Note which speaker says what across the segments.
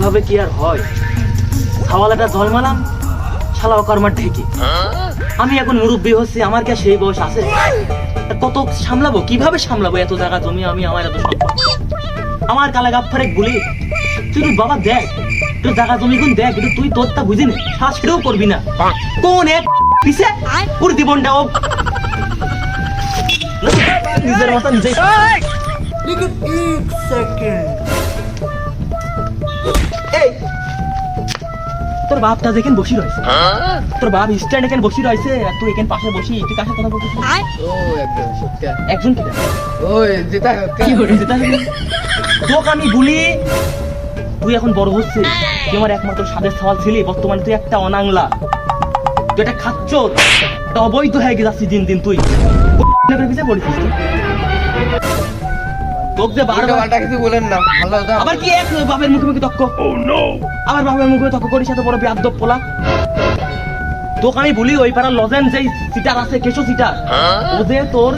Speaker 1: এভাবে কি আর হয়? খাওয়ালাটা জলমালাম শালা অকর্মার ঢেকে। আমি এখন মুরব্বী হচ্ছি, আমার কি সেই বয়স আছে? কত সামলাবো? কীভাবে সামলাবো এত জায়গা জমি আমি, আমার এত সম্পদ? আমার কালা গাফারে গুলি তুই বাবা দেখ তুই জায়গা জমি কোন দেখ, কিন্তু তুই তোরটা বুঝি না শ্বাস করবি না। কোন এক পিছে? পুরো জীবনটা ও নিজের মতন নিজেই এই! তোর বাপটা যেখানে বসি রয়েছে। তোর বাপ স্ট্যান্ড এখানে বসি রয়েছে আর তুই এখানে পাশে বসি তুই কাছে কথা বলছিস?
Speaker 2: ও সত্যি
Speaker 1: একজন কি?
Speaker 2: ওই যেটা
Speaker 1: কি? তোকে আমি বলি তুই এখন বড় হচ্ছে তুই আমার একমাত্র স্বাদের সওয়াল ছিলি বর্তমানে তুই একটা অনাংলা। তুই একটা খাচ্ছ একটা অবৈধ হয়ে গেছিস দিন দিন তুই। পড়েছিস তুই। তোকে যে বারবার
Speaker 2: পাল্টা কিছু বলেন না। ভালো কথা।
Speaker 1: আবার কি এক বাপের মুখে মুখে তক্ক? আবার বাপের মুখে তক্ক করিস এত বড় বেয়াদব পোলা? তোকে আমি বলি ওই পাড়ার লজেন যেই সিটার আছে কেশো সিটার ও যে তোর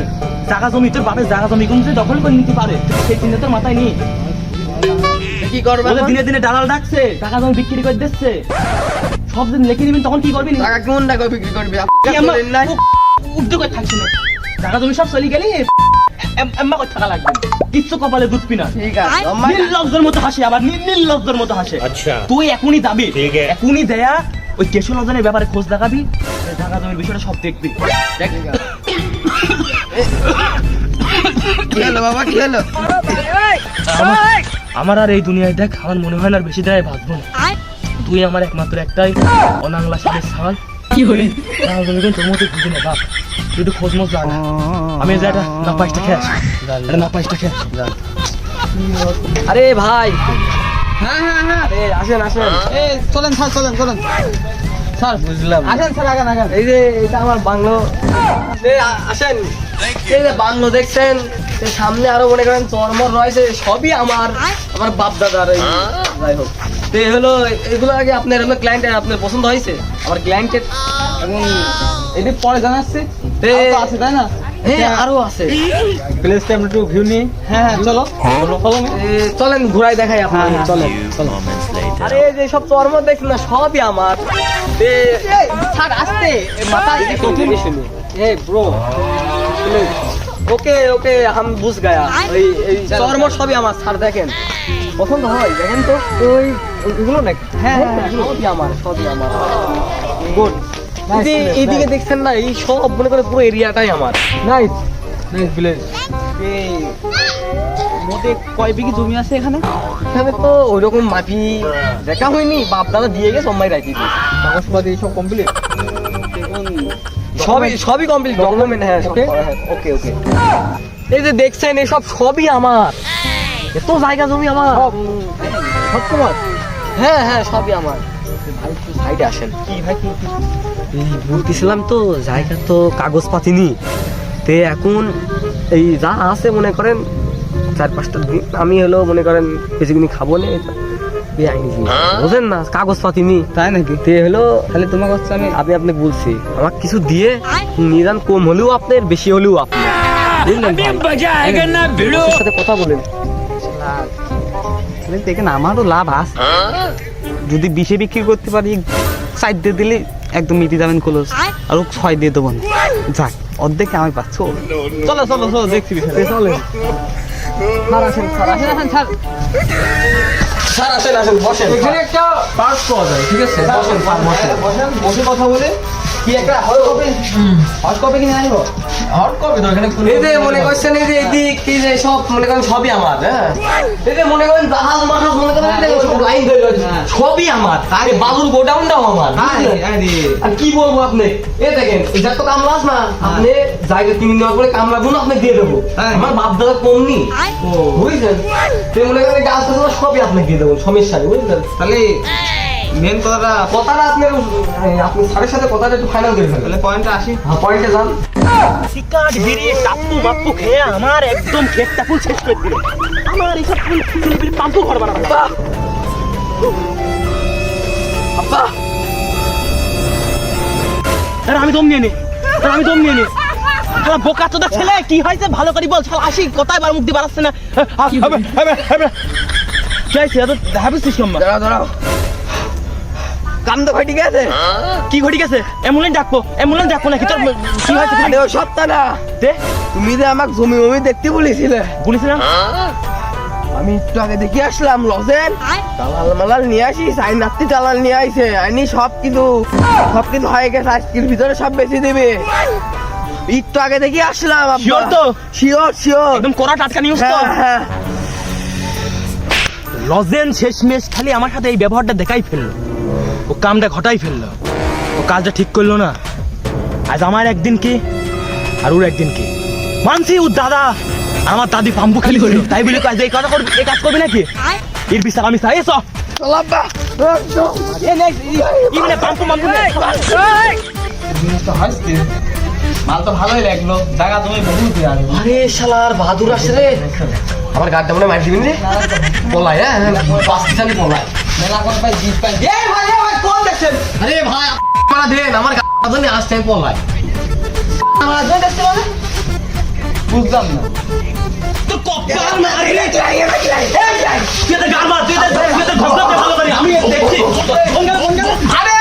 Speaker 1: জাগা জমি তোর বাপের জাগা জমি কোন যে দখল করে নিতে পারে? সেই চিন্তা তোর মাথায় নেই?
Speaker 2: কি করবে
Speaker 1: দিনে দিনে দালাল ডাকছে টাকা জমি বিক্রি করে দিচ্ছে। সব দিন লিখে নিবি তখন কি করবি?
Speaker 2: টাকা কোন টাকা বিক্রি করবে?
Speaker 1: কি
Speaker 2: আপনি
Speaker 1: এম্মা-
Speaker 2: বলেন নাই।
Speaker 1: উদ্যোগ থাকছি না। তুমি সব গেলি? এম্মা কই লাগবে? কিচ্ছু কপালে দুধ পিনা
Speaker 2: ঠিক আছে
Speaker 1: মতো হাসে আবার মতো হাসে।
Speaker 3: আচ্ছা।
Speaker 1: তুই এখনই যাবি এখনই দেয়া ওই কেশু লজনের ব্যাপারে খোঁজ দেখাবি বিষয়টা সব দেখবি।
Speaker 2: খেলো বাবা খেলো
Speaker 1: আমার আর এই দুনিয়ায় দেখ আমার মনে হয় না বেশি দেয় ভাববো না তুই আমার একমাত্র একটাই অনাংলা সাথে সাল কি হলি? টাকা জমি কিন্তু তোর মতো বুঝি না বাপ তুই একটু খোঁজ মোজ লাগা আমি যে একটা না পাঁচটা খেয়ে আসি একটা না পাঁচটা খেয়ে আসি আরে ভাই।
Speaker 2: হ্যাঁ হ্যাঁ হ্যাঁ
Speaker 1: আরে আসেন আসেন।
Speaker 2: এই চলেন স্যার চলেন চলেন।
Speaker 1: স্যার বুঝলাম।
Speaker 2: আসেন স্যার আগান আগান।
Speaker 1: এই যে এটা আমার বাংলো। আসেন। এই যে বাংলো দেখছেন সামনে আরও মনে করেন চরমর রয়েছে সবই আমার আমার বাপ দাদার এই যাই হোক। তো এই হলো এগুলো আগে আপনার হলো ক্লায়েন্টের আপনার পছন্দ হয়েছে? আমার ক্লায়েন্টের
Speaker 2: এবং এটি পরে জানাচ্ছি।
Speaker 1: তো
Speaker 2: আছে তাই না?
Speaker 1: হ্যাঁ আরও আছে।
Speaker 2: প্লেসটা আমরা একটু ভিউ নিই। হ্যাঁ হ্যাঁ চলো।
Speaker 1: চলেন ঘুরাই দেখাই আপনার চলেন আরে যে সব চরমর দেখছেন না সবই আমার। তে স্যার আসতে। মাথা শুনি এ ব্রো ওকে ওকে হাম বুঝ গায়া ওই চরমর সবই আমার স্যার দেখেন। পছন্দ হয় দেখেন তো। ওই এগুলো নাকি? হ্যাঁ হ্যাঁ সবই আমার সবই আমার। গুড এইদিকে দেখছেন না এই সব মনে করে পুরো এরিয়াটাই আমার।
Speaker 2: নাইস নাইস প্লেস
Speaker 1: এই
Speaker 2: মোটে কয় বিঘি জমি আছে এখানে?
Speaker 1: এখানে তো ওইরকম মাটি দেখা হয়নি বাপ দাদা দিয়ে গেছে সম্মাই রাখি
Speaker 2: কাগজপাতি সব কমপ্লিট
Speaker 1: সবই সবই কমপ্লিট ডকুমেন্ট হ্যাঁ
Speaker 2: Okay.
Speaker 1: ওকে ওকে এই যে দেখছেন এই সব সবই আমার। এত জায়গা জমি আমার।
Speaker 2: সব তোমার?
Speaker 1: হ্যাঁ হ্যাঁ সবই আমার। ভাই একটু সাইডে আসেন।
Speaker 2: কি ভাই কি কি?
Speaker 1: বলতেছিলাম তো জায়গা তো কাগজ পাতি নি তে এখন এই যা আছে মনে করেন চার পাঁচটা দিন আমি হলো মনে করেন বেশিগুনি খাব না বুঝেন না কাগজ পাতি নি
Speaker 2: তাই নাকি?
Speaker 1: তে হলো
Speaker 2: তাহলে তোমাকে হচ্ছে আমি
Speaker 1: আমি আপনাকে বলছি। আমার কিছু দিয়ে নিদান কম হলেও আপনার বেশি হলেও আপনার। বুঝলেন সাথে কথা বলেন।
Speaker 2: তাহলে দেখেন আমারও লাভ আছে। যদি বিশে বিক্রি করতে পারি সাইড দিয়ে দিলে একদম মিটি যাবেন ক্লোজ আর ও ছয় দিয়ে দেবো না। যাক অর্ধেকে আমি পাচ্ছ? চলো চলো চলো দেখছি
Speaker 1: চলে স্যার আসেন স্যার আসেন আসেন স্যার। স্যার আসেন আসেন বসেন।
Speaker 2: এখানে একটা পার্স পাওয়া যায় ঠিক আছে?
Speaker 1: বসেন বসেন
Speaker 2: বসে কথা বলে।
Speaker 1: কি একটা হট কপি হট কপি কিনে আনব?
Speaker 2: হট কবে তো এখানে
Speaker 1: এই যে মনে করছেন এই যে এদিক এই যে সব মনে করেন সবই আমার হ্যাঁ? এই যে মনে করেন জাহাজ মাহাজ মনে করেন সব লাইন ধরে
Speaker 2: হ্যাঁ।
Speaker 1: সবই আমার। এই বালুর গোডাউনটাও আমার আর কি বলব আপনি? এ দেখেন এটা তো কামলা না। আপনি জায়গা কিনে নেওয়ার পরে কামলা গুলো আপনি দিয়ে দেবো।
Speaker 2: হ্যাঁ।
Speaker 1: আমার বাপ দাদা কম নি
Speaker 2: ও।
Speaker 1: বুঝলেন তো মনে করেন গাছ সবই আপনাকে দিয়ে দেবো সমস্যা নেই বুঝলেন?
Speaker 2: তাহলে মেন কথাটা
Speaker 1: কথাটা আপনি আপনি স্যারের সাথে কথাটা একটু ফাইনাল করে ফেলেন।
Speaker 2: তাহলে পয়েন্টে আসি।
Speaker 1: হ্যাঁ পয়েন্টে যান। টাপ্পু মাপ্পু খেয়ে আমার একদম খেতটা ফুল শেষ করে দিল। আমার এইসব ফুল ছেলেপিলে পাম্পু ঘর আব্বা! আরে আমি দম নিয়ে নি আমি দম নিয়ে নি। শালা বোকা তো ছেলে কি হয়েছে? ভালো করে বল শালা আসি কোথায় বার মুখ দিয়ে বাড়াচ্ছে না। হবে, হবে, হবে। কি আছে এত হাবিছিস কেমন
Speaker 3: দাঁড়াও দাঁড়াও। কাম তো ঘটি গেছে?
Speaker 1: কি ঘটি গেছে? অ্যাম্বুলেন্স ডাকবো অ্যাম্বুলেন্স ডাকবো নাকি? তোর কি হয়েছে
Speaker 3: আরে ও সপ্তাহ না।
Speaker 1: দে।
Speaker 3: তুমি যে আমাকে জমি জমি দেখতে বলেছিলে।
Speaker 1: বলেছিলাম।
Speaker 3: আমি একটু আগে দেখে আসলাম লজেন। তালাল মালাল নিয়ে আসি সাইন নাত্তি তালাল নিয়ে আইছে। আইনি সব কিছু সব কিছু হয়ে গেছে আজকের ভিতরে সব বেশি দেবে। একটু আগে দেখে আসলাম
Speaker 1: Sure তো?
Speaker 3: Sure sure.
Speaker 1: একদম কড়া টাটকা নিউজ তো।
Speaker 3: হ্যাঁ হ্যাঁ।
Speaker 1: লজেন শেষমেশ খালি আমার সাথে এই ব্যবহারটা দেখাই ফেলল। ও কামটা ঘটাই ফেলল ও কাজটা ঠিক করল না আজ আমার একদিন কি আর ওর একদিন কি মানছি ও দাদা আমার দাদি পাম্পু খেলি করল তাই বলে কাজ এই কাজ করবি এই কাজ করবি নাকি এর বিচার আমি চাই সব পাম্পু মাম্পু নে।
Speaker 2: মাল তো ভালোই লাগল জায়গা তুমি বহুত
Speaker 3: আরে শালার বাহাদুর আসছে রে আমার গাড়িটা মনে মারি দিবেন রে পলাই হ্যাঁ চালি পলাই
Speaker 2: মেলা কোন পাই জিপ পাই
Speaker 3: এই ভাই ভাই কোন দেখছেন আরে ভাই আপনারা দেন আমার নিয়ে আসতে আমি আমার আদমি দেখতে মানে
Speaker 2: বুঝলাম না
Speaker 1: তোর কপাল মারি রে তুই তো গার মার তুই তো তুই তো ঘটনা ভালো করি আমি দেখছি
Speaker 3: আরে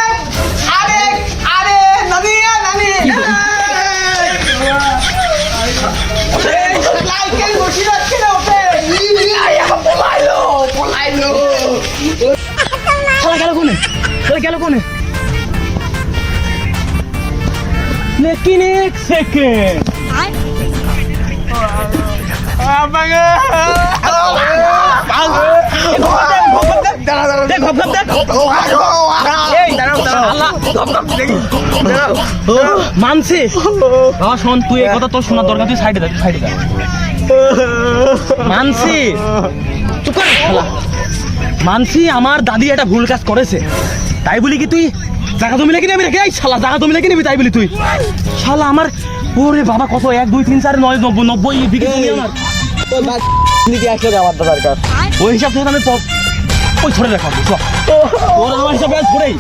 Speaker 3: দাঁড়াও আল্লাহ দাঁড়াও
Speaker 1: মানছি। বাবা শোন তুই এই কথা তোর শোনার দরকার তুই সাইডে সাইডে মানছি। চুপ কর মানছি আমার দাদি একটা ভুল কাজ করেছে। তাই বলি কি তুই? জায়গা জমি লেগে আমি রেখে আই শালা জায়গা জমি লেগে নিবি তাই বলি তুই। শালা আমার ওরে বাবা কত? এক দুই তিন চার নয় নব্বই নব্বই বিঘে জমি আমার।
Speaker 3: দরকার।
Speaker 1: ওই হিসাব থেকে আমি ওই ধরে রাখা ওর আমার হিসাবে ধরেই